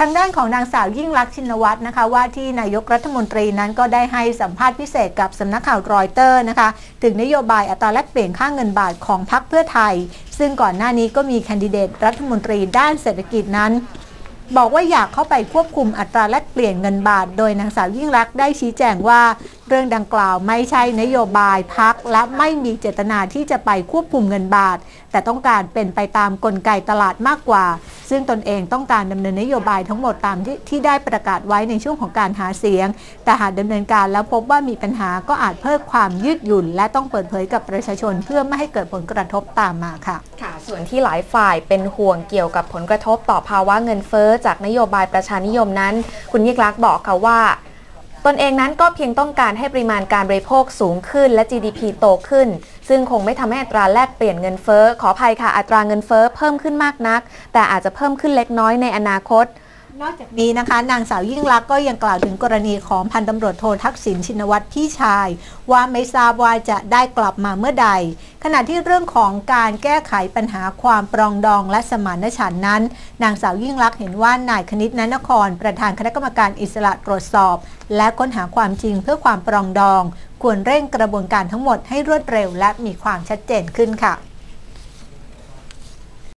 ทางด้านของนางสาวยิ่งลักชินวัตรนะคะ ว่าที่นายกรัฐมนตรีนั้นก็ได้ให้สัมภาษณ์พิเศษกับสำนักข่าวรอยเตอร์นะคะ ถึงนโยบายอัตราแลกเปลี่ยนค่าเงินบาทของพรรคเพื่อไทย ซึ่งก่อนหน้านี้ก็มีแคนดิเดตรัฐมนตรีด้านเศรษฐกิจนั้นบอกว่าอยากเข้าไปควบคุมอัตราแลกเปลี่ยนเงินบาท โดยนางสาวยิ่งรักได้ชี้แจงว่า เรื่องดังกล่าวไม่ใช่นโยบายพักและไม่มีเจตนาที่จะไปควบคุมเงินบาท แต่ต้องการเป็นไปตามกลไกตลาดมากกว่า ซึ่งตนเองต้องการดำเนินนโยบายทั้งหมดตามที่ที่ได้ประกาศไว้ในช่วงของการหาเสียง แต่หากดำเนินการแล้วพบว่ามีปัญหาก็อาจเพิ่มความยืดหยุ่น และต้องเปิดเผยกับประชาชนเพื่อไม่ให้เกิดผลกระทบตามมาค่ะ ค่ะ ส่วนที่หลายฝ่ายเป็นห่วงเกี่ยวกับผลกระทบต่อภาวะเงินเฟ้อจากนโยบายประชานิยมนั้น คุณยิ่งรักบอกค่ะว่า ตนเองนั้นก็เพียงต้องการให้ปริมาณการบริโภคสูงขึ้นและ GDP โตขึ้น ซึ่งคงไม่ทำให้อัตราแลกเปลี่ยนเงินเฟ้อ ขออภัยค่ะอัตราเงินเฟ้อเพิ่มขึ้นมากนัก แต่อาจจะเพิ่มขึ้นเล็กน้อยในอนาคตนอกจากนี้นะคะ นางสาวยิ่งลักษณ์ก็ยังกล่าวถึงกรณีของพันตำรวจโททักษิณชินวัตรพี่ชาย ว่าไม่ทราบว่าจะได้กลับมาเมื่อใด ณะที่เรื่องของการแก้ไขปัญหาความปรองดองและสมานฉันท์นั้น นางสาวยิ่งลักษณ์เห็นว่านายคณิตนันนคร ประธานคณะกรรมการอิสระตรวจสอบ และค้นหาความจริงเพื่อความปรองดอง ควรเร่งกระบวนการทั้งหมดให้รวดเร็วและมีความชัดเจนขึ้นค่ะ